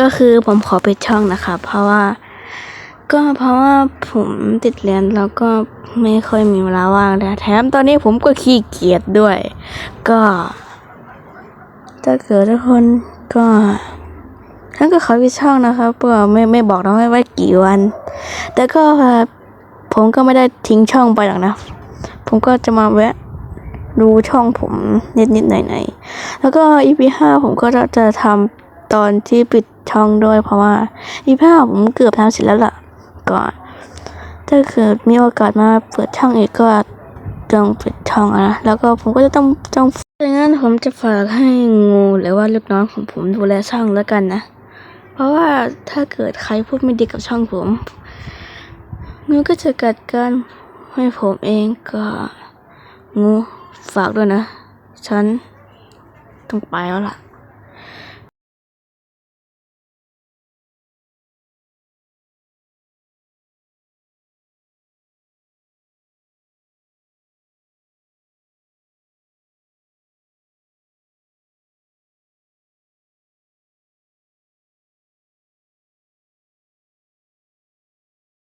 ก็คือผมขอปิดช่องนะคะ เพราะว่า ก็เพราะว่าผมติดเรียนแล้วก็ไม่ค่อยมีเวลาว่างแล้วแถมตอนนี้ผมก็ขี้เกียจด้วย ก็ถ้าเกิดทุกคนก็ท่านก็ขอปิดช่องนะครับเพื่อไม่ไม่บอกนะว่ากี่วัน แต่ก็ผมก็ไม่ได้ทิ้งช่องไปหรอกนะ ผมก็จะมาแวะดูช่องผมนิดนิดๆหน่อยหน่อยๆแล้วก็ EP ห้าผมก็จะจะทำ ตอนที่ปิดช่องด้วย เพราะว่า EP ห้าผมเกือบทำเสร็จแล้วล่ะก็ถ้าเกิดมีโอกาสมาเปิดช่องอีกก็ต้องปิดช่องอะนะแล้วก็ผมก็จะต้องต้องดังนั้นผมจะฝากให้งูหรือว่าลูกน้องของผมดูแลช่องแล้วกันนะ เพราะว่าถ้าเกิดใครพูดไม่ดีกับช่องผมงูก็จะกัดกันให้ผมเองก็งูฝากด้วยนะ ฉันต้องไปแล้วล่ะ